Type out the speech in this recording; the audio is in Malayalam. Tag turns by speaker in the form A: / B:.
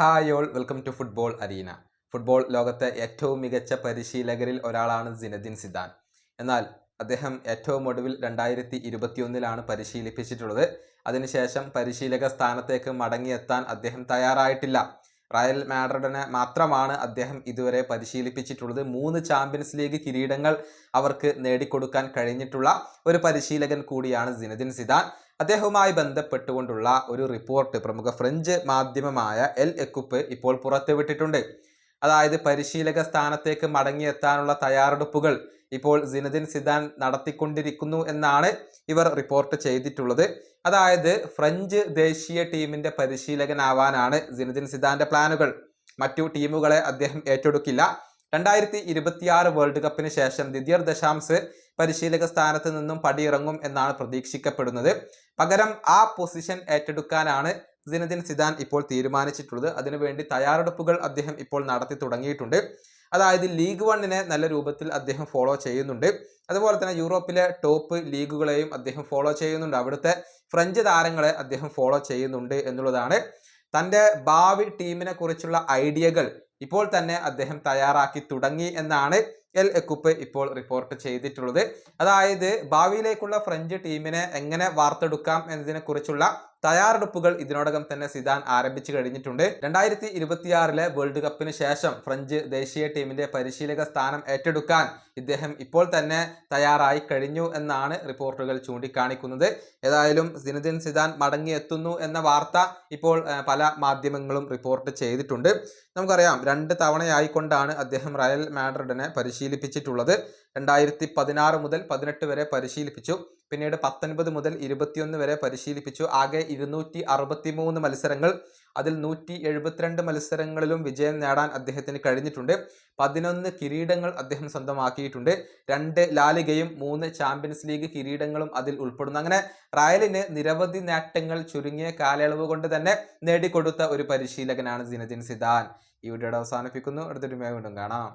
A: Hi all welcome to football arena football ലോകത്തെ ഏറ്റവും മികച്ച പരിശീലകരിൽ ഒരാളാണ് സിനദിൻ സിദാൻ. എന്നാൽ അദ്ദേഹം ഏറ്റവും ഒടുവിൽ രണ്ടായിരത്തി ഇരുപത്തിയൊന്നിലാണ് പരിശീലിപ്പിച്ചിട്ടുള്ളത്. അതിനുശേഷം പരിശീലക സ്ഥാനത്തേക്ക് മടങ്ങിയെത്താൻ അദ്ദേഹം തയ്യാറായിട്ടില്ല. റയൽ മാഡ്രിഡിനെ മാത്രമാണ് അദ്ദേഹം ഇതുവരെ പരിശീലിപ്പിച്ചിട്ടുള്ളത്. മൂന്ന് ചാമ്പ്യൻസ് ലീഗ് കിരീടങ്ങൾ അവർക്ക് നേടിക്കൊടുക്കാൻ കഴിഞ്ഞിട്ടുള്ള ഒരു പരിശീലകൻ കൂടിയാണ് സിനദിൻ സിദാൻ. അദ്ദേഹവുമായി ബന്ധപ്പെട്ടുകൊണ്ടുള്ള ഒരു റിപ്പോർട്ട് പ്രമുഖ ഫ്രഞ്ച് മാധ്യമമായ എൽ എക്കുപ്പ് ഇപ്പോൾ പുറത്തുവിട്ടിട്ടുണ്ട്. അതായത് പരിശീലക സ്ഥാനത്തേക്ക് മടങ്ങിയെത്താനുള്ള തയ്യാറെടുപ്പുകൾ ഇപ്പോൾ സിനദിൻ സിദാൻ നടത്തിക്കൊണ്ടിരിക്കുന്നു എന്നാണ് ഇവർ റിപ്പോർട്ട് ചെയ്തിട്ടുള്ളത്. അതായത് ഫ്രഞ്ച് ദേശീയ ടീമിന്റെ പരിശീലകനാവാനാണ് സിനദിൻ സിദാന്റെ പ്ലാനുകൾ. മറ്റു ടീമുകളെ അദ്ദേഹം ഏറ്റെടുക്കില്ല. രണ്ടായിരത്തി ഇരുപത്തിയാറ് വേൾഡ് കപ്പിന് ശേഷം ദിദിയർ ദശാംസ് പരിശീലക സ്ഥാനത്ത് നിന്നും പടിയിറങ്ങും എന്നാണ് പ്രതീക്ഷിക്കപ്പെടുന്നത്. പകരം ആ പൊസിഷൻ ഏറ്റെടുക്കാനാണ് സിനദിൻ സിദാൻ ഇപ്പോൾ തീരുമാനിച്ചിട്ടുള്ളത്. അതിനുവേണ്ടി തയ്യാറെടുപ്പുകൾ അദ്ദേഹം ഇപ്പോൾ നടത്തി തുടങ്ങിയിട്ടുണ്ട്. അതായത് ലീഗ് വണ്ണിനെ നല്ല രൂപത്തിൽ അദ്ദേഹം ഫോളോ ചെയ്യുന്നുണ്ട്. അതുപോലെ തന്നെ യൂറോപ്പിലെ ടോപ്പ് ലീഗുകളെയും അദ്ദേഹം ഫോളോ ചെയ്യുന്നുണ്ട്. അവിടുത്തെ ഫ്രഞ്ച് താരങ്ങളെ അദ്ദേഹം ഫോളോ ചെയ്യുന്നുണ്ട് എന്നുള്ളതാണ്. തന്റെ ഭാവി ടീമിനെ കുറിച്ചുള്ള ഐഡിയകൾ ഇപ്പോൾ തന്നെ അദ്ദേഹം തയ്യാറാക്കി തുടങ്ങി എന്നാണ് എൽ എക്കുപ്പ് ഇപ്പോൾ റിപ്പോർട്ട് ചെയ്തിട്ടുള്ളത്. അതായത് ഭാവിയിലേക്കുള്ള ഫ്രഞ്ച് ടീമിനെ എങ്ങനെ വാർത്തെടുക്കാം എന്നതിനെ കുറിച്ചുള്ള തയ്യാറെടുപ്പുകൾ ഇതിനോടകം തന്നെ സിദാൻ ആരംഭിച്ചു കഴിഞ്ഞിട്ടുണ്ട്. രണ്ടായിരത്തി ഇരുപത്തിയാറിലെ വേൾഡ് കപ്പിന് ശേഷം ഫ്രഞ്ച് ദേശീയ ടീമിന്റെ പരിശീലക സ്ഥാനം ഏറ്റെടുക്കാൻ ഇദ്ദേഹം ഇപ്പോൾ തന്നെ തയ്യാറായി കഴിഞ്ഞു എന്നാണ് റിപ്പോർട്ടുകൾ ചൂണ്ടിക്കാണിക്കുന്നത്. ഏതായാലും സിനദിൻ സിദാൻ മടങ്ങിയെത്തുന്നു എന്ന വാർത്ത ഇപ്പോൾ പല മാധ്യമങ്ങളും റിപ്പോർട്ട് ചെയ്തിട്ടുണ്ട്. നമുക്കറിയാം രണ്ട് തവണയായിക്കൊണ്ടാണ് അദ്ദേഹം റയൽ മാഡ്രിഡിനെ പരിശീലിപ്പിച്ചിട്ടുള്ളത്. രണ്ടായിരത്തി പതിനാറ് മുതൽ പതിനെട്ട് വരെ പരിശീലിപ്പിച്ചു. പിന്നീട് പത്തൊൻപത് മുതൽ ഇരുപത്തിയൊന്ന് വരെ പരിശീലിപ്പിച്ചു. ആകെ ഇരുന്നൂറ്റി അറുപത്തി മൂന്ന് മത്സരങ്ങൾ. അതിൽ നൂറ്റി എഴുപത്തിരണ്ട് മത്സരങ്ങളിലും വിജയം നേടാൻ അദ്ദേഹത്തിന് കഴിഞ്ഞിട്ടുണ്ട്. പതിനൊന്ന് കിരീടങ്ങൾ അദ്ദേഹം സ്വന്തമാക്കിയിട്ടുണ്ട്. രണ്ട് ലാലികയും മൂന്ന് ചാമ്പ്യൻസ് ലീഗ് കിരീടങ്ങളും അതിൽ ഉൾപ്പെടുന്നു. അങ്ങനെ റയലിന് നിരവധി നേട്ടങ്ങൾ ചുരുങ്ങിയ കാലയളവ് കൊണ്ട് തന്നെ നേടിക്കൊടുത്ത ഒരു പരിശീലകനാണ് സിനദിൻ സിദാൻ. ഈ വീഡിയോയുടെ അവസാനിപ്പിക്കുന്നു. അടുത്തൊരു വീണ്ടും കാണാം.